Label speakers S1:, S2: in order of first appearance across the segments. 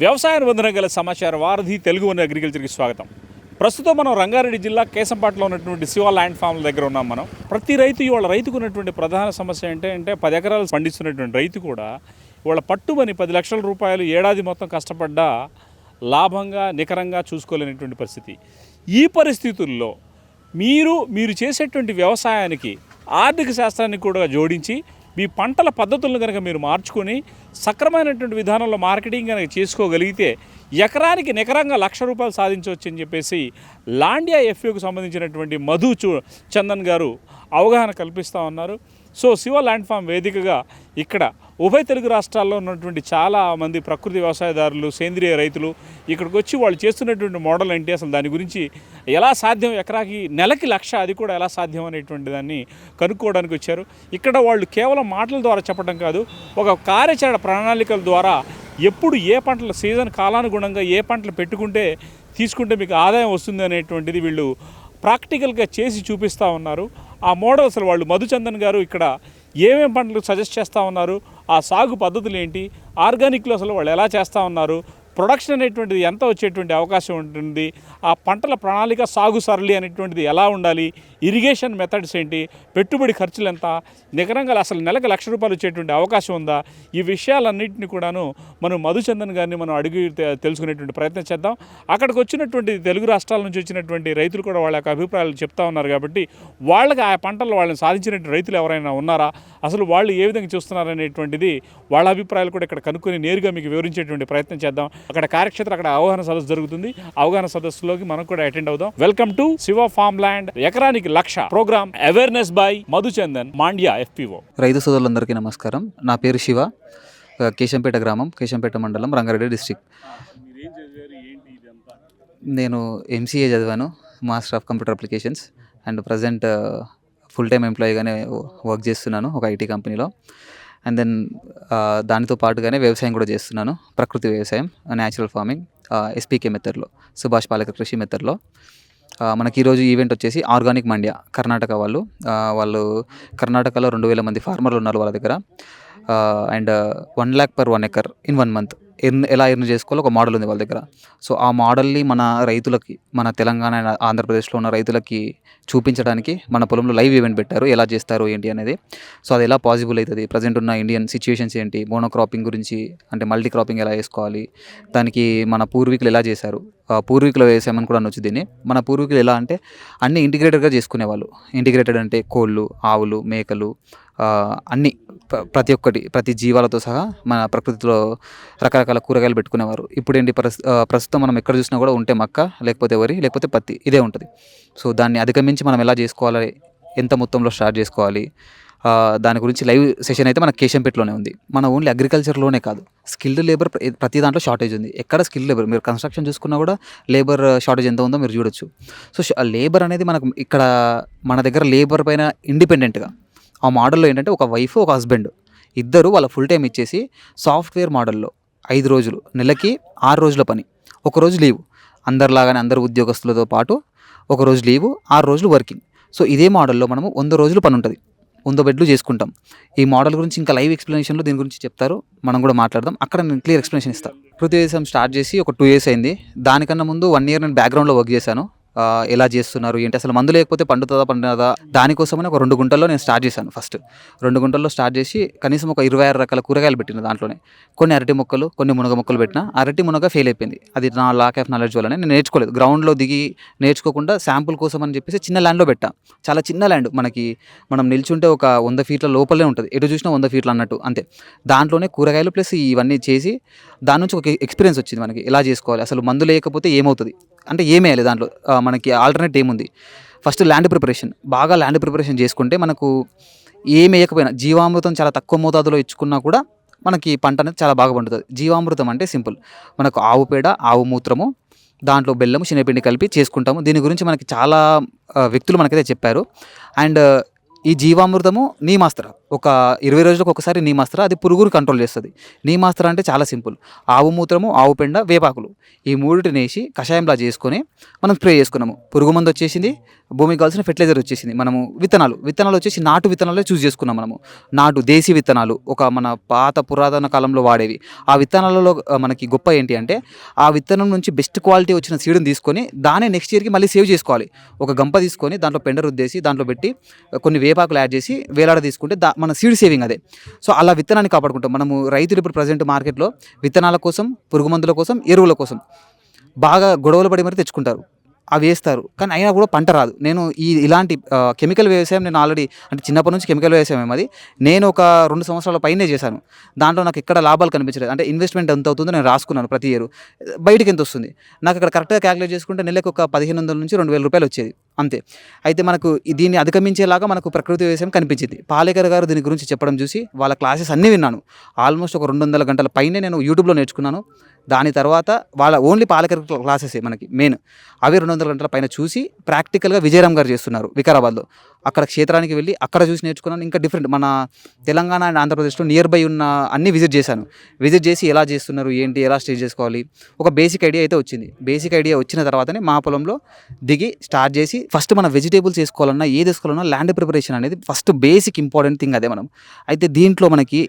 S1: వ్యవసాయ అనుబంధం గల సమాచార వారధి తెలుగు వన్ అగ్రికల్చర్కి స్వాగతం. ప్రస్తుతం మనం రంగారెడ్డి జిల్లా కేసంపాట్లో ఉన్నటువంటి శివ ల్యాండ్ ఫామ్ల దగ్గర ఉన్నాం మనం. ప్రతి రైతు ఇవాళ రైతుకు ఉన్నటువంటి ప్రధాన సమస్య ఏంటంటే అంటే పది ఎకరాలు పండిస్తున్నటువంటి రైతు కూడా ఇవాళ పట్టుబని పది లక్షల రూపాయలు ఏడాది మొత్తం కష్టపడ్డా లాభంగా నికరంగా చూసుకోలేనటువంటి పరిస్థితి. ఈ పరిస్థితుల్లో మీరు మీరు చేసేటువంటి వ్యవసాయానికి ఆర్థిక శాస్త్రాన్ని కూడా జోడించి మీ పంటల పద్ధతులను కనుక మీరు మార్చుకొని సక్రమైనటువంటి విధానంలో మార్కెటింగ్ కనుక చేసుకోగలిగితే ఎకరానికి నికరంగా లక్ష రూపాయలు సాధించవచ్చు అని చెప్పేసి లాండియా ఎఫ్ఏకు సంబంధించినటువంటి మధు చూ చందన్ గారు అవగాహన కల్పిస్తూ ఉన్నారు. సో శివ ల్యాండ్ ఫామ్ వేదికగా ఇక్కడ ఉభయ తెలుగు రాష్ట్రాల్లో ఉన్నటువంటి చాలా మంది ప్రకృతి వ్యవసాయదారులు సేంద్రియ రైతులు ఇక్కడికి వచ్చి వాళ్ళు చేస్తున్నటువంటి మోడల్ ఏంటి? అసలు దాని గురించి ఎలా సాధ్యం? ఎకరాకి నెలకి లక్ష అది కూడా ఎలా సాధ్యం అనేటువంటి దాన్ని కనుక్కోవడానికి వచ్చారు. ఇక్కడ వాళ్ళు కేవలం మాటల ద్వారా చెప్పడం కాదు ఒక కార్యాచరణ ప్రణాళికల ద్వారా ఎప్పుడు ఏ పంటలు సీజన్ కాలానుగుణంగా ఏ పంటలు పెట్టుకుంటే తీసుకుంటే మీకు ఆదాయం వస్తుంది అనేటువంటిది వీళ్ళు ప్రాక్టికల్గా చేసి చూపిస్తూ ఉన్నారు. ఆ మోడల్ అసలు వాళ్ళు మధుచందన్ గారు ఇక్కడ ఏమేం పంటలు సజెస్ట్ చేస్తూ ఉన్నారు? ఆ సాగు పద్ధతులు ఏంటి? ఆర్గానిక్లో అసలు వాళ్ళు ఎలా చేస్తూ ఉన్నారు? ప్రొడక్షన్ అనేటువంటిది ఎంత వచ్చేటువంటి అవకాశం ఉంటుంది? ఆ పంటల ప్రణాళిక సాగు సరళి అనేటువంటిది ఎలా ఉండాలి? ఇరిగేషన్ మెథడ్స్ ఏంటి? పెట్టుబడి ఖర్చులు ఎంత? నికరంగా అసలు నెలకు లక్ష రూపాయలు వచ్చేటువంటి అవకాశం ఉందా? ఈ విషయాలన్నింటినీ కూడాను మనం మధుచందన్ గారిని మనం అడిగి తె- తెలుసుకునేటువంటి ప్రయత్నం చేద్దాం. అక్కడికి వచ్చినటువంటి తెలుగు రాష్ట్రాల నుంచి వచ్చినటువంటి రైతులు కూడా వాళ్ళ యొక్క అభిప్రాయాలు చెప్తా ఉన్నారు కాబట్టి వాళ్ళకి ఆ పంటలు వాళ్ళని సాధించినటువంటి రైతులు ఎవరైనా ఉన్నారా? అసలు వాళ్ళు ఏ విధంగా చూస్తున్నారనేటువంటిది వాళ్ళ అభిప్రాయాలు కూడా ఇక్కడ కనుక్కొని నేరుగా మీకు వివరించేటువంటి ప్రయత్నం చేద్దాం. అక్కడ కార్యక్షేత్రం అక్కడ అవగాహన సదస్సు జరుగుతుంది. అవగాహన సదస్సులోకి మనం కూడా అటెండ్ అవుదాం. Welcome to Shiva farm land ఎకరానికి lakh. Program awareness by Madhuchandan Mandya FPO.
S2: రైతు సోదరులందరికీ నమస్కారం. నా పేరు శివ. కేశంపేట గ్రామం కేశంపేట మండలం రంగారెడ్డి డిస్టిక్ నేను ఎంసీఏ చదివాను master of computer applications and present full time ఎంప్లాయీగానే work చేస్తున్నాను ఒక ఐటీ కంపెనీలో అండ్ దెన్ దానితో పాటుగానే వ్యవసాయం కూడా చేస్తున్నాను ప్రకృతి వ్యవసాయం న్యాచురల్ ఫార్మింగ్ ఎస్పీకే మెథడ్లో సుభాష్ పాలక కృషి మెథడ్లో మనకి ఈరోజు ఈవెంట్ వచ్చేసి ఆర్గానిక్ మండ్యా కర్ణాటక వాళ్ళు. వాళ్ళు కర్ణాటకలో రెండు వేల మంది ఫార్మర్లు ఉన్నారు వాళ్ళ దగ్గర. And one lakh per one acre in one month. Earn ఎలా ఎర్న్ చేసుకోవాలో ఒక మోడల్ ఉంది వాళ్ళ దగ్గర. సో ఆ మోడల్ని మన రైతులకి మన తెలంగాణ ఆంధ్రప్రదేశ్లో ఉన్న రైతులకి చూపించడానికి మన పొలంలో లైవ్ ఈవెంట్ పెట్టారు. ఎలా చేస్తారు ఏంటి అనేది. సో అది ఎలా పాసిబుల్ అవుతుంది? ప్రజెంట్ ఉన్న ఇండియన్ సిచ్యువేషన్స్ ఏంటి? మోనోక్రాపింగ్ గురించి అంటే మల్టీ క్రాపింగ్ ఎలా వేసుకోవాలి? దానికి మన పూర్వీకులు ఎలా చేశారు? ఆ, వేసామని కూడా అనొచ్చు దీన్ని. మన పూర్వీకులు ఎలా అంటే అన్ని ఇంటిగ్రేటెడ్గా చేసుకునేవాళ్ళు. ఇంటిగ్రేటెడ్ అంటే కోళ్ళు ఆవులు మేకలు అన్నీ ప్రతి ఒక్కటి ప్రతి జీవాలతో సహా మన ప్రకృతిలో రకరకాల కూరగాయలు పెట్టుకునేవారు. ఇప్పుడు ఏంటి ప్రస్తుతం మనం ఎక్కడ చూసినా కూడా ఉంటే మక్క లేకపోతే వరి లేకపోతే పత్తి ఇదే ఉంటుంది. సో దాన్ని అధిగమించి మనం ఎలా చేసుకోవాలి ఎంత మొత్తంలో స్టార్ట్ చేసుకోవాలి దాని గురించి లైవ్ సెషన్ అయితే మన కేశంపేటలోనే ఉంది. మన ఓన్లీ అగ్రికల్చర్లోనే కాదు స్కిల్డ్ లేబర్ ప్రతి దాంట్లో షార్టేజ్ ఉంది. ఎక్కడ స్కిల్డ్ లేబర్ మీరు కన్స్ట్రక్షన్ చూసుకున్నా కూడా లేబర్ షార్టేజ్ ఎంత ఉందో మీరు చూడొచ్చు. సో లేబర్ అనేది మనకు ఇక్కడ మన దగ్గర లేబర్ పైన ఇండిపెండెంట్గా ఆ మోడల్లో ఏంటంటే ఒక వైఫ్ ఒక హస్బెండ్ ఇద్దరు వాళ్ళ ఫుల్ టైం ఇచ్చేసి సాఫ్ట్వేర్ మోడల్లో ఐదు రోజులు నెలకి ఆరు రోజుల పని. ఒక రోజు లీవ్. అందరిలాగానే అందరు ఉద్యోగస్తులతో పాటు ఒక రోజు లీవు ఆరు రోజులు వర్కింగ్. సో ఇదే మోడల్లో మనము వంద రోజులు పని ఉంటుంది. వంద బెడ్లు చేసుకుంటాం. ఈ మోడల్ గురించి ఇంకా లైవ్ ఎక్స్ప్లెనేషన్లో దీని గురించి చెప్తారు. మనం కూడా మాట్లాడదాం. అక్కడ నేను క్లియర్ ఎక్స్ప్లెనేషన్ ఇస్తాను పృథ్వీ స్టార్ట్ చేసి ఒక టూ ఇయర్స్ అయింది. దానికన్నా ముందు వన్ ఇయర్ నేను బ్యాక్గ్రౌండ్లో వర్క్ చేశాను. ఎలా చేస్తున్నారు? ఏంటి? అసలు మందు లేకపోతే పండుతుందా పండుతుందా దానికోసమని ఒక రెండు గుంటల్లో నేను స్టార్ట్ చేశాను ఫస్ట్. రెండు గుంటల్లో స్టార్ట్ చేసి కనీసం ఒక ఇరవై ఆరు రకాల కూరగాయలు పెట్టిన దాంట్లోనే. కొన్ని అరటి మొక్కలు కొన్ని మునగ మొక్కలు పెట్టిన అరటి మునగ ఫెయిల్ అయిపోయింది. అది నా లాక్ ఆఫ్ నాలెడ్జ్ వల్లనే నేను నేర్చుకోలేదు. గ్రౌండ్లో దిగి నేర్చుకోకుండా శాంపుల్ కోసం అని చెప్పేసి చిన్న ల్యాండ్లో పెట్టా. చాలా చిన్న ల్యాండ్ మనకి మనం నిల్చుంటే ఒక వంద ఫీట్ల లోపలే ఉంటుంది. ఎటు చూసినా వంద ఫీట్లు అన్నట్టు. అంతే. దాంట్లోనే కూరగాయలు ప్లస్ ఇవన్నీ చేసి దాని నుంచి ఒక ఎక్స్పీరియన్స్ వచ్చింది మనకి. ఎలా చేసుకోవాలి? అసలు మందు లేకపోతే ఏమవుతుంది? అంటే ఏమేయాలి దాంట్లో. మనకి ఆల్టర్నేట్ ఏముంది ఫస్ట్ ల్యాండ్ ప్రిపరేషన్ బాగా ల్యాండ్ ప్రిపరేషన్ చేసుకుంటే మనకు ఏం వేయకపోయినా జీవామృతం చాలా తక్కువ మోతాదులో ఇచ్చుకున్నా కూడా మనకి పంట అనేది చాలా బాగా పండుతుంది. జీవామృతం అంటే సింపుల్. మనకు ఆవు పేడ ఆవు మూత్రము దాంట్లో బెల్లము శనగపిండి కలిపి చేసుకుంటాము. దీని గురించి మనకి చాలా వ్యక్తులు మనకైతే చెప్పారు. అండ్ ఈ జీవామృతము నీమాస్త్ర ఒక ఇరవై రోజులకు ఒకసారి నీమాస్త్ర అది పురుగురు కంట్రోల్ చేస్తుంది. నీమాస్త్ర అంటే చాలా సింపుల్. ఆవు మూత్రము ఆవు పెండ వేపాకులు. ఈ మూడిటిని వేసి కషాయంలా చేసుకొని మనం స్ప్రే చేసుకున్నాము. పురుగు మందు వచ్చేసింది భూమికి కావాల్సిన ఫెర్టిలైజర్ వచ్చేసింది. మనము విత్తనాలు విత్తనాలు వచ్చేసి నాటు విత్తనాలే చూస్ చేసుకున్నాం మనము. నాటు దేశీ విత్తనాలు ఒక మన పాత పురాతన కాలంలో వాడేవి. ఆ విత్తనాలలో మనకి గొప్ప ఏంటి అంటే ఆ విత్తనం నుంచి బెస్ట్ క్వాలిటీ వచ్చిన సీడ్ని తీసుకొని దాన్ని నెక్స్ట్ ఇయర్కి మళ్ళీ సేవ్ చేసుకోవాలి. ఒక గంప తీసుకొని దాంట్లో పెండ రుద్దేసి దాంట్లో పెట్టి కొన్ని వేపాకులు యాడ్ చేసి వేలాడ తీసుకుంటే దా మన సీడ్ సేవింగ్ అదే. సో అలా విత్తనాన్ని కాపాడుకుంటాం. మనము రైతులు ఇప్పుడు ప్రజెంట్ మార్కెట్లో విత్తనాల కోసం పురుగు మందుల కోసం ఎరువుల కోసం బాగా గొడవలు పడి మరి తెచ్చుకుంటారు. అవి వేస్తారు. కానీ అయినా కూడా పంట రాదు. నేను ఈ ఇలాంటి కెమికల్ వ్యవసాయం నేను ఆల్రెడీ అంటే చిన్నప్పటి నుంచి కెమికల్ వ్యవసాయం అది నేను ఒక రెండు సంవత్సరాల పైనే చేశాను. దాంట్లో నాకు ఎక్కడ లాభాలు కనిపించలేదు. అంటే ఇన్వెస్ట్మెంట్ ఎంత అవుతుందో నేను రాసుకున్నాను ప్రతి ఇయర్. బయటికి ఎంత వస్తుంది? నాకు అక్కడ కరెక్ట్గా క్యాలిక్యులేట్ చేసుకుంటే నెలకు ఒక పదిహేను వందల నుంచి రెండు వేల రూపాయలు వచ్చేది. అంతే. అయితే మనకు దీన్ని అధిగమించేలాగా మనకు ప్రకృతి వ్యవసాయం కనిపించింది. పాలేకర్ గారు దీని గురించి చెప్పడం చూసి వాళ్ళ క్లాసెస్ అన్నీ విన్నాను. ఆల్మోస్ట్ ఒక రెండు వందల గంటల పైనే నేను యూట్యూబ్లో నేర్చుకున్నాను. దాని తర్వాత వాళ్ళ ఓన్లీ పాలకర్ క్లాసెసే మనకి మెయిన్. అవి రెండు వందల గంటల పైన చూసి ప్రాక్టికల్గా విజయరామ్ గారు చేస్తున్నారు వికారాబాద్లో. అక్కడ క్షేత్రానికి వెళ్ళి అక్కడ చూసి నేర్చుకున్నాను. ఇంకా డిఫరెంట్ మన తెలంగాణ అండ్ ఆంధ్రప్రదేశ్లో నియర్ బై ఉన్న అన్ని విజిట్ చేశాను. విజిట్ చేసి ఎలా చేస్తున్నారు ఏంటి ఎలా స్టే చేసుకోవాలి? ఒక బేసిక్ ఐడియా అయితే వచ్చింది. బేసిక్ ఐడియా వచ్చిన తర్వాతనే మా పొలంలో దిగి స్టార్ట్ చేసి ఫస్ట్ మనం వెజిటేబుల్స్ వేసుకోవాలన్నా ఏది వేసుకోవాలన్నా ల్యాండ్ ప్రిపరేషన్ అనేది ఫస్ట్ బేసిక్ ఇంపార్టెంట్ థింగ్ అదే మనం. అయితే దీంట్లో మనకి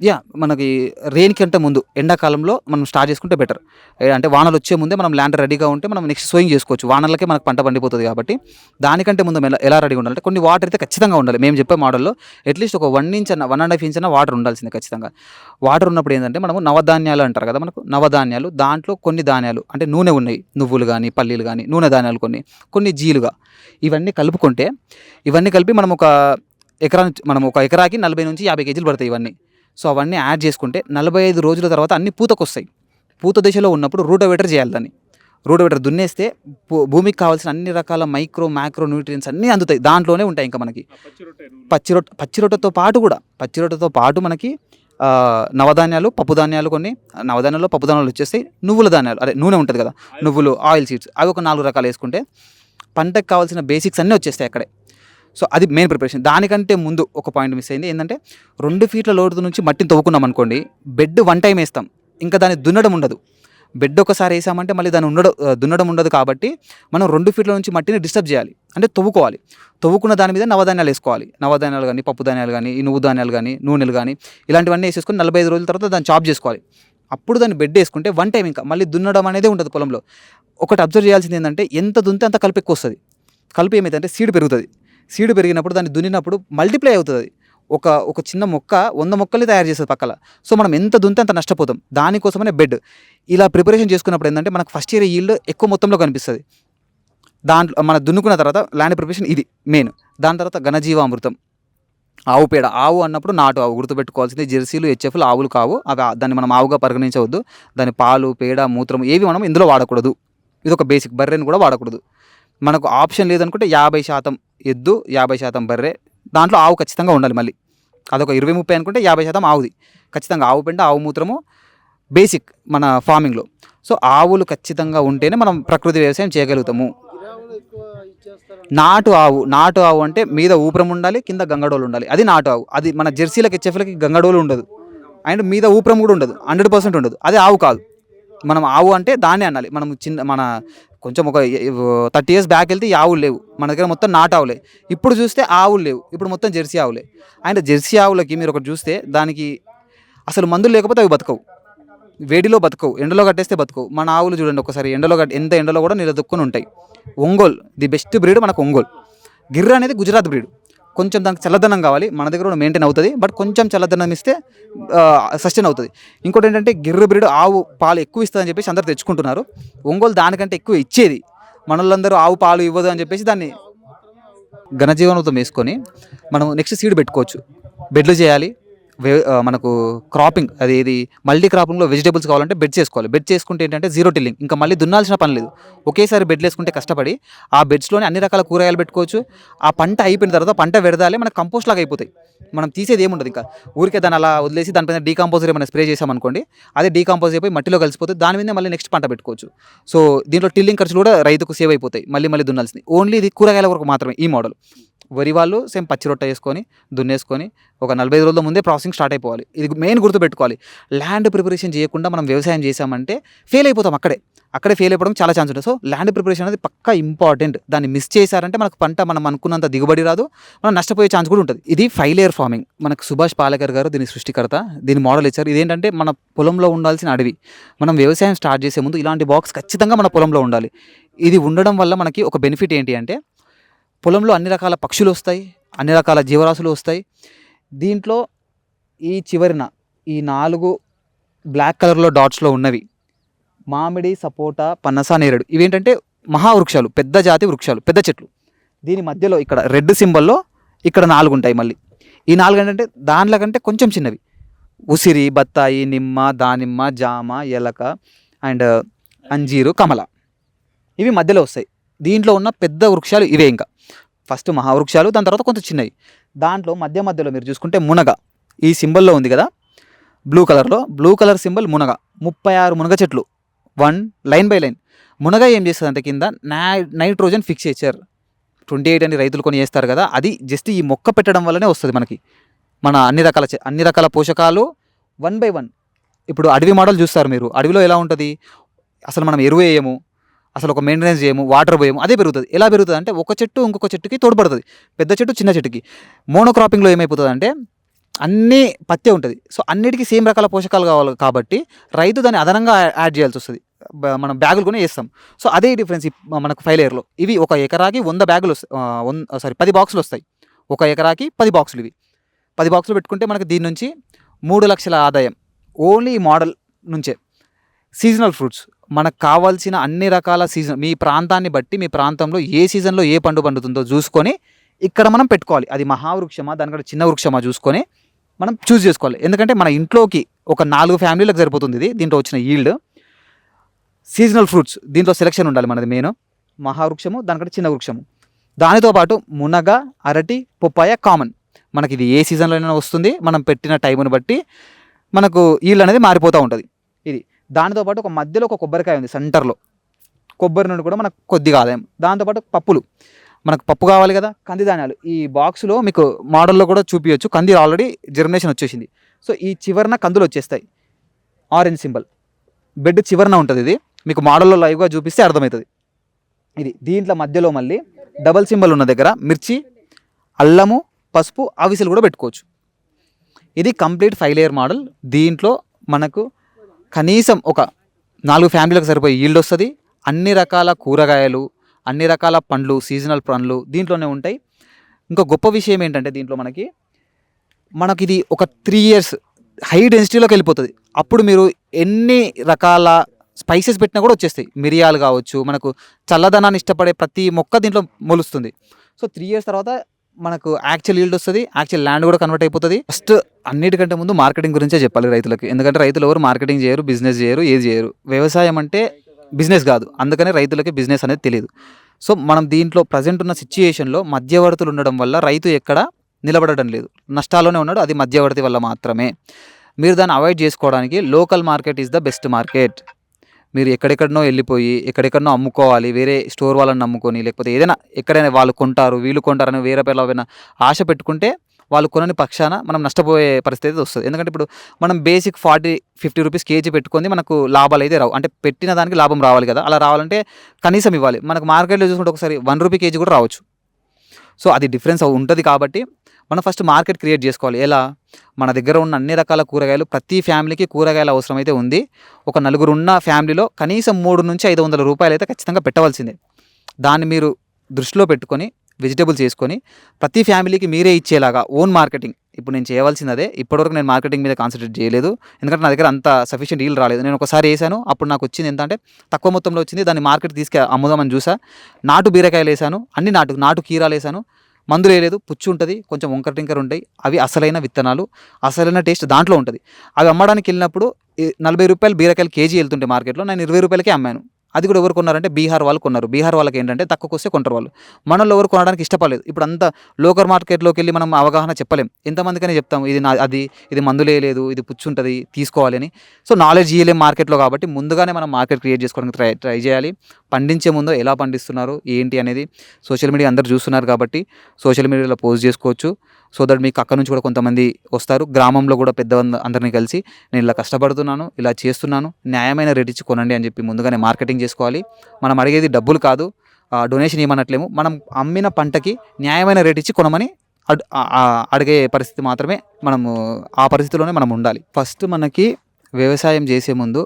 S2: యా మనకి రెయిన్ కంటే ముందు ఎండాకాలంలో మనం స్టార్ట్ చేసుకుంటే బెటర్ అంటే వానలు వచ్చే ముందే మనం ల్యాండ్ రెడీగా ఉంటే మనం నెక్స్ట్ సోయింగ్ చేసుకోవచ్చు. వానలకే మనకు పంట పండిపోతుంది కాబట్టి దానికంటే ముందు ఎలా ఎలా రెడీగా ఉండాలంటే కొన్ని వాటర్ అయితే ఖచ్చితంగా ఉండాలి. మేము చెప్పే మోడల్లో అట్లీస్ట్ ఒక వన్ ఇంచ్ అన్న వన్ అండ్ హాఫ్ ఇంచ్ అన్న వాటర్ ఉండాల్సిందే ఖచ్చితంగా. వాటర్ ఉన్నప్పుడు ఏంటంటే మనము నవధాన్యాలు అంటారు కదా మనకు నవధాన్యాలు దాంట్లో కొన్ని ధాన్యాలు అంటే నూనె ఉన్నాయి నువ్వులు కానీ పల్లీలు కానీ నూనె ధాన్యాలు కొన్ని కొన్ని జీలుగా. ఇవన్నీ కలుపుకుంటే ఇవన్నీ కలిపి మనం ఒక ఎకరా నుంచి- మనం ఒక ఎకరాకి నలభై నుంచి యాభై కేజీలు పడతాయి ఇవన్నీ. సో అవన్నీ యాడ్ చేసుకుంటే నలభై ఐదు రోజుల తర్వాత అన్ని పూతకు వస్తాయి పూత దశలో ఉన్నప్పుడు రూటోవేటర్ చేయాలి దాన్ని. రూటోవేటర్ దున్నేస్తే భూమికి కావాల్సిన అన్ని రకాల మైక్రో మైక్రో న్యూట్రియన్స్ అన్నీ అందుతాయి. దాంట్లోనే ఉంటాయి ఇంకా మనకి. పచ్చి రొట్టె పచ్చి రొట్టెతో పాటు కూడా పచ్చి రొట్టెతో పాటు మనకి నవధాన్యాలు పప్పు ధాన్యాలు కొన్ని నవధాన్యాలు పప్పు ధాన్యాలు వచ్చేస్తాయి నువ్వుల ధాన్యాలు అదే నూనె ఉంటుంది కదా నువ్వులు ఆయిల్ సీడ్స్ అవి ఒక నాలుగు రకాలు వేసుకుంటే పంటకు కావాల్సిన బేసిక్స్ అన్నీ వచ్చేస్తాయి అక్కడే. సో అది మెయిన్ ప్రిపరేషన్ దానికంటే ముందు ఒక పాయింట్ మిస్ అయింది. ఏంటంటే రెండు ఫీట్ల లోతు నుంచి మట్టిని తవ్వుకున్నాం అనుకోండి బెడ్ వన్ టైం వేస్తాం. ఇంకా దాన్ని దున్నడం ఉండదు. బెడ్ ఒకసారి వేసామంటే మళ్ళీ దాన్ని ఉండడం దున్నడం ఉండదు కాబట్టి మనం రెండు ఫీట్ల నుంచి మట్టిని డిస్టర్బ్ చేయాలి. అంటే తవ్వుకోవాలి. తవ్వుకున్న దాని మీద నవధాన్యాలు వేసుకోవాలి. నవధాన్యాలు కానీ పప్పు ధాన్యాలు కానీ ఈ నువ్వు ధాన్యాలు కానీ నూనెలు కానీ ఇలాంటివన్నీ వేసేసుకొని నలభై ఐదు రోజుల తర్వాత దాన్ని చాప్ చేసుకోవాలి. అప్పుడు దాన్ని బెడ్ వేసుకుంటే వన్ టైం ఇంకా మళ్ళీ దున్నడం అనేది ఉండదు పొలంలో. ఒకటి అబ్జర్వ్ చేయాల్సింది ఏంటంటే ఎంత దున్నితే అంత కలిపి ఎక్కువ వస్తుంది. కలిపి ఏమైందంటే సీడ్ పెరుగుతుంది. సీడ్ పెరిగినప్పుడు దాన్ని దున్నినప్పుడు మల్టిప్లై అవుతుంది. ఒక ఒక చిన్న మొక్క వంద మొక్కలు తయారు చేస్తుంది పక్కల. సో మనం ఎంత దున్నితే అంత నష్టపోతాం. దానికోసమనే బెడ్ ఇలా ప్రిపరేషన్ చేసుకున్నప్పుడు ఏంటంటే మనకు ఫస్ట్ ఇయర్ ఈల్డ్ ఎక్కువ మొత్తంలో కనిపిస్తుంది. దాంట్లో మన దున్నుకున్న తర్వాత ల్యాండ్ ప్రిపరేషన్ ఇది మెయిన్ దాని తర్వాత ఘనజీవామృతం. ఆవు పేడ. ఆవు అన్నప్పుడు నాటు ఆవు గుర్తుపెట్టుకోవాల్సింది. జెర్సీలు హెచ్ఎఫ్లు ఆవులు కావు. అవి దాన్ని మనం ఆవుగా పరిగణించవద్దు. దాని పాలు పేడ మూత్రం ఏవి మనం ఇందులో వాడకూడదు. ఇది ఒక బేసిక్ బర్రెని కూడా వాడకూడదు. మనకు ఆప్షన్ లేదనుకుంటే యాభై శాతం ఎద్దు యాభై శాతం బర్రె. దాంట్లో ఆవు ఖచ్చితంగా ఉండాలి మళ్ళీ. అదొక ఇరవై ముప్పై అనుకుంటే యాభై శాతం ఆవుది. ఖచ్చితంగా ఆవు పెండ ఆవు మూత్రము బేసిక్ మన ఫార్మింగ్లో సో ఆవులు ఖచ్చితంగా ఉంటేనే మనం ప్రకృతి వ్యవసాయం చేయగలుగుతాము. నాటు ఆవు నాటు ఆవు అంటే మీద ఊపురం ఉండాలి కింద గంగడోలు ఉండాలి. అది నాటు ఆవు. అది మన జెర్సీలకు హెచ్ఎఫ్లకి గంగడోలు ఉండదు. అండ్ మీద ఊపురం కూడా ఉండదు. హండ్రెడ్ పర్సెంట్ ఉండదు. అది ఆవు కాదు. మనం ఆవు అంటే దాన్నే అనాలి. మనం చిన్న మన కొంచెం ఒక థర్టీ ఇయర్స్ బ్యాక్ వెళ్తే ఈ ఆవులు లేవు. మన దగ్గర మొత్తం నాటు ఆవులే. ఇప్పుడు చూస్తే ఆవులు లేవు. ఇప్పుడు మొత్తం జెర్సీ ఆవులే. అండ్ జెర్సీ ఆవులకి మీరు ఒకటి చూస్తే దానికి అసలు మందులు లేకపోతే అవి బతకవు. వేడిలో బతకవు. ఎండలో కట్టేస్తే బతకవు. మన ఆవులు చూడండి ఒకసారి. ఎండలో కట్ ఎంత ఎండలో కూడా నిలదొక్కుని ఉంటాయి. ఒంగోల్ ది బెస్ట్ బ్రీడ్ మనకు ఒంగోల్. గిర్ర అనేది గుజరాత్ బ్రీడ్. కొంచెం దానికి చల్లదనం కావాలి. మన దగ్గర కూడా మెయింటైన్ అవుతుంది. బట్ కొంచెం చల్లదనం ఇస్తే సస్టైన్ అవుతుంది. ఇంకోటి ఏంటంటే గిర్ర బ్రీడ్ ఆవు పాలు ఎక్కువ ఇస్తుందని చెప్పేసి అందరు తెచ్చుకుంటున్నారు. ఒంగోలు దానికంటే ఎక్కువ ఇచ్చేది. మనలందరూ ఆవు పాలు ఇవ్వదు అని చెప్పేసి దాన్ని ఘనజీవనంతో వేసుకొని మనం నెక్స్ట్ సీడ్ పెట్టుకోవచ్చు. బెడ్లు చేయాలి. మనకు క్రాపింగ్ అది ఇది మల్టీ క్రాపింగ్లో వెజిటేబుల్స్ కావాలంటే బెడ్ చేసుకోవాలి. బెడ్ చేసుకుంటే ఏంటంటే జీరో టిల్లింగ్ ఇంకా మళ్ళీ దున్నాల్సిన పని లేదు. ఒకేసారి బెడ్లు వేసుకుంటే కష్టపడి ఆ బెడ్స్లోనే అన్ని రకాల కూరగాయలు పెట్టుకోవచ్చు. ఆ పంట అయిపోయిన తర్వాత పంట వెడదాలి మనకు కంపోస్ట్ లాగా అయిపోతాయి. మనం తీసేది ఏముండదు ఇంకా. ఊరికే దాన్ని అలా వదిలేసి దానిపైన డీకంపోజర్ ఏమైనా స్ప్రే చేసామనుకోండి అదే డీకంపోజ్ అయిపోయి మట్టిలో కలిసిపోతుంది దాని మీద మళ్ళీ నెక్స్ట్ పంట పెట్టుకోవచ్చు. సో దీంట్లో టిల్లింగ్ ఖర్చులు కూడా రైతుకు సేవ్ అయిపోతాయి. మళ్ళీ మళ్ళీ దున్నాల్సింది ఓన్లీ ఇది కూరగాయల వరకు మాత్రమే ఈ మోడల్ వరి వాళ్ళు సేమ్ పచ్చి రొట్ట వేసుకొని దున్నేసుకొని ఒక నలభై రోజుల ముందే ప్రాసెసింగ్ స్టార్ట్ అయిపోవాలి. ఇది మెయిన్ గుర్తుపెట్టుకోవాలి. ల్యాండ్ ప్రిపరేషన్ చేయకుండా మనం వ్యవసాయం చేసామంటే ఫెయిల్ అయిపోతాం అక్కడే. అక్కడే ఫెయిల్ అయిపోవడం చాలా ఛాన్స్ ఉంటుంది. సో ల్యాండ్ ప్రిపరేషన్ అనేది పక్కా ఇంపార్టెంట్ దాన్ని మిస్ చేశారంటే మనకు పంట మనం అనుకున్నంత దిగుబడి రాదు. మనం నష్టపోయే ఛాన్స్ కూడా ఉంటుంది. ఇది ఫైలేయర్ ఫార్మింగ్ మనకు సుభాష్ పాలేకర్ గారు దీని సృష్టికర్త దీని మోడల్ ఇచ్చారు. ఇదేంటంటే మన పొలంలో ఉండాల్సిన అడవి. మనం వ్యవసాయం స్టార్ట్ చేసే ముందు ఇలాంటి బాక్స్ ఖచ్చితంగా మన పొలంలో ఉండాలి. ఇది ఉండడం వల్ల మనకి ఒక బెనిఫిట్ ఏంటి అంటే పొలంలో అన్ని రకాల పక్షులు వస్తాయి అన్ని రకాల జీవరాశులు వస్తాయి. దీంట్లో ఈ చివరిన ఈ నాలుగు బ్లాక్ కలర్లో డాట్స్లో ఉన్నవి. మామిడి సపోటా పనస నేరేడు. ఇవేంటంటే మహావృక్షాలు పెద్ద జాతి వృక్షాలు పెద్ద చెట్లు. దీని మధ్యలో ఇక్కడ రెడ్ సింబల్లో ఇక్కడ నాలుగు ఉంటాయి మళ్ళీ. ఈ నాలుగు ఏంటంటే దానిలో కంటే కొంచెం చిన్నవి. ఉసిరి బత్తాయి నిమ్మ దానిమ్మ జామ ఎలక అండ్ అంజీరు కమల. ఇవి మధ్యలో వస్తాయి. దీంట్లో ఉన్న పెద్ద వృక్షాలు ఇవే ఇంకా. ఫస్ట్ మహావృక్షాలు దాని తర్వాత కొంచెం చిన్నవి. దాంట్లో మధ్య మధ్యలో మీరు చూసుకుంటే మునగ. ఈ సింబల్లో ఉంది కదా? బ్లూ కలర్లో. బ్లూ కలర్ సింబల్ మునగ. ముప్పై ఆరు మునగ చెట్లు. One line by line. మునగ ఏం చేస్తుంది అంటే కింద నా నైట్రోజన్ ఫిక్స్ చేశారు ట్వంటీ ఎయిట్ అని రైతులు కొని చేస్తారు కదా? అది జస్ట్ ఈ మొక్క పెట్టడం వల్లనే వస్తుంది మనకి. మన అన్ని రకాల చె- అన్ని రకాల పోషకాలు వన్ బై వన్. ఇప్పుడు అడవి మోడల్ చూస్తారు మీరు. అడవిలో ఎలా ఉంటుంది? అసలు మనం ఎరువు వేయము. అసలు ఒక మెయింటెనెన్స్ చేయము వాటర్ పోయము అదే పెరుగుతుంది. ఎలా పెరుగుతుంది అంటే ఒక చెట్టు ఇంకొక చెట్టుకి తోడ్పడుతుంది. పెద్ద చెట్టు చిన్న చెట్టుకి. మోనోక్రాపింగ్లో ఏమైపోతుంది అంటే అన్నీ పత్తే ఉంటుంది. సో అన్నిటికీ సేమ్ రకాల పోషకాలు కావాలి కాబట్టి రైతు దాన్ని అదనంగా యాడ్ చేయాల్సి వస్తుంది. మనం బ్యాగులు కూడా వేస్తాం సో అదే డిఫరెన్స్ మనకు ఫైవ్ లేయర్లో ఇవి ఒక ఎకరాకి వంద బ్యాగులు వస్తాయి. సారీ పది బాక్సులు వస్తాయి. ఒక ఎకరాకి పది బాక్సులు ఇవి. పది బాక్సులు పెట్టుకుంటే మనకి దీని నుంచి మూడు లక్షల ఆదాయం. ఓన్లీ ఈ మోడల్ నుంచే. సీజనల్ ఫ్రూట్స్ మనకు కావాల్సిన అన్ని రకాల సీజన్ మీ ప్రాంతాన్ని బట్టి మీ ప్రాంతంలో ఏ సీజన్లో ఏ పండు పండుతుందో చూసుకొని ఇక్కడ మనం పెట్టుకోవాలి. అది మహావృక్షమా దానికంటే చిన్న వృక్షమా చూసుకొని మనం చూస్ చేసుకోవాలి. ఎందుకంటే మన ఇంట్లోకి ఒక నాలుగు ఫ్యామిలీలకు సరిపోతుంది ఇది దీంట్లో వచ్చిన ఈల్డ్ సీజనల్ ఫ్రూట్స్ దీంట్లో సెలెక్షన్ ఉండాలి మనది మెయిన్ మహావృక్షము దానికంటే చిన్న వృక్షము. దానితో పాటు మునగ అరటి పొప్పాయ కామన్ మనకి ఇది ఏ సీజన్లోనైనా వస్తుంది. మనం పెట్టిన టైంను బట్టి మనకు ఈల్డ్ అనేది మారిపోతూ ఉంటుంది. ఇది. దానితో పాటు ఒక మధ్యలో ఒక కొబ్బరికాయ ఉంది సెంటర్లో. కొబ్బరి నుండి కూడా మనకు కొద్దిగా ఆదాయం. దాంతోపాటు పప్పులు. మనకు పప్పు కావాలి కదా కంది ధాన్యాలు. ఈ బాక్స్లో మీకు మోడల్లో కూడా చూపించవచ్చు కంది ఆల్రెడీ జర్మినేషన్ వచ్చేసింది. సో ఈ చివరన కందులు వచ్చేస్తాయి. ఆరెంజ్ సింబల్ బెడ్ చివరన ఉంటుంది ఇది. మీకు మోడల్లో లైవ్గా చూపిస్తే అర్థమవుతుంది. ఇది దీంట్లో మధ్యలో మళ్ళీ డబల్ సింబల్ ఉన్న దగ్గర మిర్చి అల్లము పసుపు అవిసెలు కూడా పెట్టుకోవచ్చు. ఇది కంప్లీట్ ఫైవ్ లేయర్ మోడల్. దీంట్లో మనకు కనీసం ఒక నాలుగు ఫ్యామిలీలకు సరిపోయే ఈల్డ్ వస్తుంది అన్ని రకాల కూరగాయలు అన్ని రకాల పండ్లు సీజనల్ పండ్లు దీంట్లోనే ఉంటాయి. ఇంకా గొప్ప విషయం ఏంటంటే దీంట్లో మనకి మనకి ఇది ఒక త్రీ ఇయర్స్ హై డెన్సిటీలోకి వెళ్ళిపోతుంది. అప్పుడు మీరు ఎన్ని రకాల స్పైసెస్ పెట్టినా కూడా వచ్చేస్తాయి. మిరియాలు కావచ్చు మనకు చల్లదనాన్ని ఇష్టపడే ప్రతి మొక్క దీంట్లో మొలుస్తుంది. సో త్రీ ఇయర్స్ తర్వాత మనకు యాక్చువల్ ఈల్డ్ వస్తుంది యాక్చువల్ ల్యాండ్ కూడా కన్వర్ట్ అయిపోతుంది. ఫస్ట్ అన్నిటికంటే ముందు మార్కెటింగ్ గురించే చెప్పాలి రైతులకు. ఎందుకంటే రైతులు ఎవరు మార్కెటింగ్ చేయరు బిజినెస్ చేయరు ఏది చేయరు. వ్యవసాయం అంటే బిజినెస్ కాదు. అందుకనే రైతులకి బిజినెస్ అనేది తెలియదు సో మనం దీంట్లో ప్రజెంట్ ఉన్న సిచ్యుయేషన్లో మధ్యవర్తులు ఉండడం వల్ల రైతు ఎక్కడ నిలబడడం లేదు. నష్టాల్లోనే ఉన్నాడు అది మధ్యవర్తి వల్ల మాత్రమే. మీరు దాన్ని అవాయిడ్ చేసుకోవడానికి local market is the best market మీరు ఎక్కడెక్కడనో వెళ్ళిపోయి ఎక్కడెక్కడనో అమ్ముకోవాలి వేరే స్టోర్ వాళ్ళని నమ్ముకొని లేకపోతే ఏదైనా ఎక్కడైనా వాళ్ళు కొంటారు వీళ్ళు కొంటారని వేరే పేర్ల ఆశ పెట్టుకుంటే వాళ్ళు కొనని పక్షాన మనం నష్టపోయే పరిస్థితి వస్తుంది. ఎందుకంటే ఇప్పుడు మనం basic forty fifty rupees kg పెట్టుకుని మనకు లాభాలు అయితే రావు. అంటే పెట్టిన దానికి లాభం రావాలి కదా. అలా రావాలంటే కనీసం ఇవ్వాలి. మనకు మార్కెట్లో చూసుకుంటే ఒకసారి వన్ రూపీ కేజీ కూడా రావచ్చు. సో అది డిఫరెన్స్ ఉంటుంది కాబట్టి మనం ఫస్ట్ మార్కెట్ క్రియేట్ చేసుకోవాలి. ఎలా? మన దగ్గర ఉన్న అన్ని రకాల కూరగాయలు ప్రతి ఫ్యామిలీకి కూరగాయల అవసరం అయితే ఉంది. ఒక నలుగురు ఉన్న ఫ్యామిలీలో కనీసం మూడు నుంచి ఐదు వందల రూపాయలు అయితే ఖచ్చితంగా పెట్టవలసిందే. దాన్ని మీరు దృష్టిలో పెట్టుకొని వెజిటేబుల్స్ చేసుకొని ప్రతి ఫ్యామిలీకి మీరే ఇచ్చేలాగా ఓన్ మార్కెటింగ్ ఇప్పుడు నేను చేయవలసింది అదే ఇప్పటివరకు నేను మార్కెటింగ్ మీద కాన్సన్ట్రేట్ చేయలేదు. ఎందుకంటే నా దగ్గర అంత సఫిషియెంట్ డీల్ రాలేదు. నేను ఒకసారి వేసాను అప్పుడు నాకు వచ్చింది ఎంత అంటే తక్కువ మొత్తంలో వచ్చింది. దాన్ని మార్కెట్ తీసుకు అమ్ముదామని చూసా. నాటు బీరకాయలు వేసాను అన్ని నాటు నాటు కీరాలు వేసాను మందులు వేయలేదు పుచ్చు ఉంటుంది కొంచెం వంకర టింకర్ ఉంటాయి అవి అసలైన విత్తనాలు అసలైన టేస్ట్ దాంట్లో ఉంటుంది. అవి అమ్మడానికి వెళ్ళినప్పుడు ఈ నలభై రూపాయలు బీరకాయలు కేజీ వెళ్తుంటే మార్కెట్లో నేను ఇరవై రూపాయలకే అమ్మాను. అది కూడా ఎవరు కొన్నారంటే బీహార్ వాళ్ళు కొన్నారు. బీహార్ వాళ్ళకి ఏంటంటే తక్కువ వస్తే కొంటారు వాళ్ళు. మనలో ఎవరు కొనడానికి ఇష్టపడలేదు. ఇప్పుడు అంతా లోకల్ మార్కెట్లోకి వెళ్ళి మనం అవగాహన చెప్పలేం. ఎంతమందికనే చెప్తాం ఇది నా అది ఇది మందులే లేదు ఇది పుచ్చుంటుంది తీసుకోవాలి అని. సో నాలెడ్జ్ ఇయ్యలేం మార్కెట్లో కాబట్టి ముందుగానే మనం మార్కెట్ క్రియేట్ చేసుకోవడానికి ట్రై ట్రై చేయాలి. పండించే ముందు ఎలా పండిస్తున్నారు ఏంటి అనేది సోషల్ మీడియా అందరూ చూస్తున్నారు కాబట్టి సోషల్ మీడియాలో పోస్ట్ చేసుకోవచ్చు. సో దట్ మీకు అక్కడ నుంచి కూడా కొంతమంది వస్తారు. గ్రామంలో కూడా పెద్ద అందరినీ కలిసి నేను ఇలా కష్టపడుతున్నాను ఇలా చేస్తున్నాను న్యాయమైన రేట్ ఇచ్చి కొనండి అని చెప్పి ముందుగానే మార్కెటింగ్ చేసుకోవాలి. మనం అడిగేది డబ్బులు కాదు డొనేషన్ ఇవ్వనట్లేము మనం అమ్మిన పంటకి న్యాయమైన రేట్ ఇచ్చి కొనమని అడ్- అడిగే పరిస్థితి మాత్రమే మనము ఆ పరిస్థితిలోనే మనం ఉండాలి. ఫస్ట్ మనకి వ్యవసాయం చేసే ముందు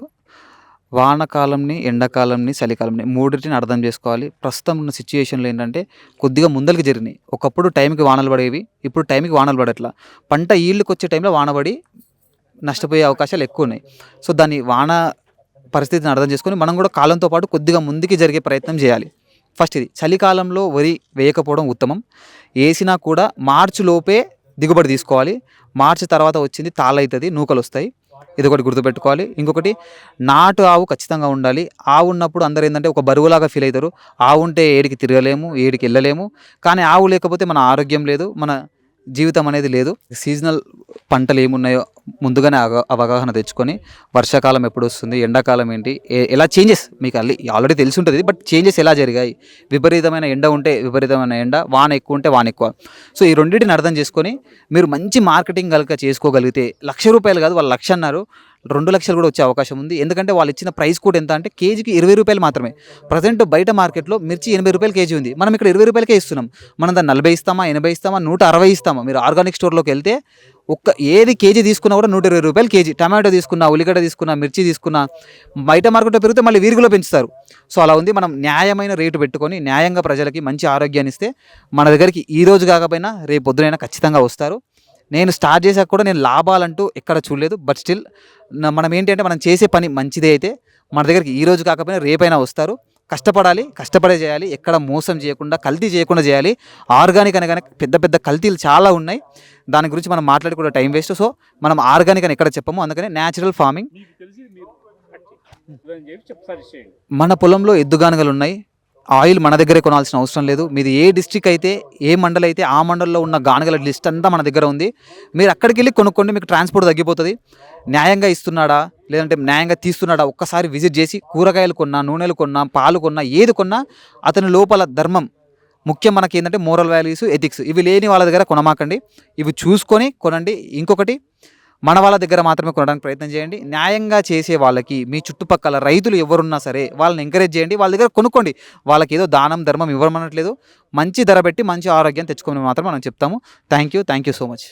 S2: వానకాలంని ఎండాకాలంని చలికాలంని మూడింటిని అర్థం చేసుకోవాలి. ప్రస్తుతం ఉన్న సిచ్యుయేషన్లో ఏంటంటే కొద్దిగా ముందరికి జరిగినాయి. ఒకప్పుడు టైంకి వానలు పడేవి ఇప్పుడు టైంకి వానలు పడట్లా. పంట ఈళ్ళకి వచ్చే టైంలో వాన పడి నష్టపోయే అవకాశాలు ఎక్కువ ఉన్నాయి సో దాన్ని వాన పరిస్థితిని అర్థం చేసుకొని మనం కూడా కాలంతో పాటు కొద్దిగా ముందుకి జరిగే ప్రయత్నం చేయాలి. ఫస్ట్ ఇది. చలికాలంలో వరి వేయకపోవడం ఉత్తమం. వేసినా కూడా మార్చిలోపే దిగుబడి తీసుకోవాలి. మార్చి తర్వాత వచ్చింది తాళవుతుంది నూకలు వస్తాయి ఇది ఒకటి గుర్తుపెట్టుకోవాలి. ఇంకొకటి నాటు ఆవు ఖచ్చితంగా ఉండాలి. ఆవు ఉన్నప్పుడు అందరూ ఏంటంటే ఒక బరువులాగా ఫీల్ అవుతారు. ఆవు ఉంటే ఏడికి తిరగలేము ఏడికి వెళ్ళలేము. కానీ ఆవు లేకపోతే మన ఆరోగ్యం లేదు. మన జీవితం అనేది లేదు. సీజనల్ పంటలు ఏమున్నాయో ముందుగానే అవగా- అవగాహన తెచ్చుకొని వర్షాకాలం ఎప్పుడు వస్తుంది ఎండాకాలం ఏంటి ఎలా చేంజెస్ మీకు అల్లి ఆల్రెడీ తెలిసి ఉంటుంది బట్ చేంజెస్ ఎలా జరిగాయి? విపరీతమైన ఎండ ఉంటే విపరీతమైన ఎండ వాన ఎక్కువ ఉంటే వాన ఎక్కువ. సో ఈ రెండింటిని అర్థం చేసుకొని మీరు మంచి మార్కెటింగ్ కనుక చేసుకోగలిగితే లక్ష రూపాయలు కాదు వాళ్ళు లక్ష అన్నారు రెండు లక్షలు కూడా వచ్చే అవకాశం ఉంది. ఎందుకంటే వాళ్ళు ఇచ్చిన ప్రైస్ కూడా ఎంత అంటే కేజీకి ఇరవై రూపాయలు మాత్రమే. ప్రజెంట్ బయట మార్కెట్లో మిర్చి ఎనభై రూపాయలు కేజీ ఉంది. మనం ఇక్కడ ఇరవై రూపాయలకే ఇస్తున్నాం. మనం దాన్ని నలభై ఇస్తామా ఎనభై ఇస్తామా నూట అరవై ఇస్తామా? మీరు ఆర్గానిక్ స్టోర్లోకి వెళ్తే ఒక్క ఏది కేజీ తీసుకున్నా కూడా నూట ఇరవై రూపాయలు కేజీ. టమాటో తీసుకున్నా ఉల్లిగడ్డ తీసుకున్నా మిర్చి తీసుకున్నా బయట మార్కెట్లో పెరిగితే మళ్ళీ వీరుగులో పెంచుతారు. సో అలా ఉంది. మనం న్యాయమైన రేటు పెట్టుకొని న్యాయంగా ప్రజలకి మంచి ఆరోగ్యాన్ని ఇస్తే మన దగ్గరికి ఈ రోజు కాకపోయినా రేపు పొద్దునైనా ఖచ్చితంగా వస్తారు. నేను స్టార్ట్ చేశాక కూడా నేను లాభాలంటూ ఎక్కడ చూడలేదు. బట్ స్టిల్ మనం ఏంటంటే మనం చేసే పని మంచిదే అయితే మన దగ్గరికి ఈ రోజు కాకపోయినా రేపైనా వస్తారు. కష్టపడాలి కష్టపడే చేయాలి ఎక్కడ మోసం చేయకుండా కల్తీ చేయకుండా చేయాలి. ఆర్గానిక్ అనగానే పెద్ద పెద్ద కల్తీలు చాలా ఉన్నాయి. దాని గురించి మనం మాట్లాడి కూడా టైం వేస్ట్. సో మనం ఆర్గానిక్ అని ఎక్కడ చెప్పము. అందుకని న్యాచురల్ ఫార్మింగ్ మన పొలంలో ఎద్దుగానగలు ఉన్నాయి. ఆయిల్ మన దగ్గరే కొనాల్సిన అవసరం లేదు. మీది ఏ డిస్టిక్ అయితే ఏ మండలం అయితే ఆ మండలంలో ఉన్న గానగల లిస్ట్ అంతా మన దగ్గర ఉంది. మీరు అక్కడికి వెళ్ళి కొనుక్కోండి మీకు ట్రాన్స్పోర్ట్ తగ్గిపోతుంది. న్యాయంగా ఇస్తున్నాడా? లేదంటే న్యాయంగా తీస్తున్నాడా? ఒక్కసారి విజిట్ చేసి కూరగాయలు కొన్నా నూనెలు కొన్నా పాలు కొన్నా ఏది కొన్నా అతని లోపల ధర్మం. ముఖ్యం మనకి ఏంటంటే మోరల్ వాల్యూస్ ఎథిక్స్ ఇవి లేని వాళ్ళ దగ్గర కొనమాకండి. ఇవి చూసుకొని కొనండి. ఇంకొకటి మన వాళ్ళ దగ్గర మాత్రమే కొనడానికి ప్రయత్నం చేయండి. న్యాయంగా చేసే వాళ్ళకి మీ చుట్టుపక్కల రైతులు ఎవరున్నా సరే వాళ్ళని ఎంకరేజ్ చేయండి. వాళ్ళ దగ్గర కొనుక్కోండి. వాళ్ళకి ఏదో దానం ధర్మం ఇవ్వమనట్లేదు. మంచి ధర పెట్టి మంచి ఆరోగ్యం తెచ్చుకోమని మాత్రం మనం చెప్తాము. Thank you thank you so much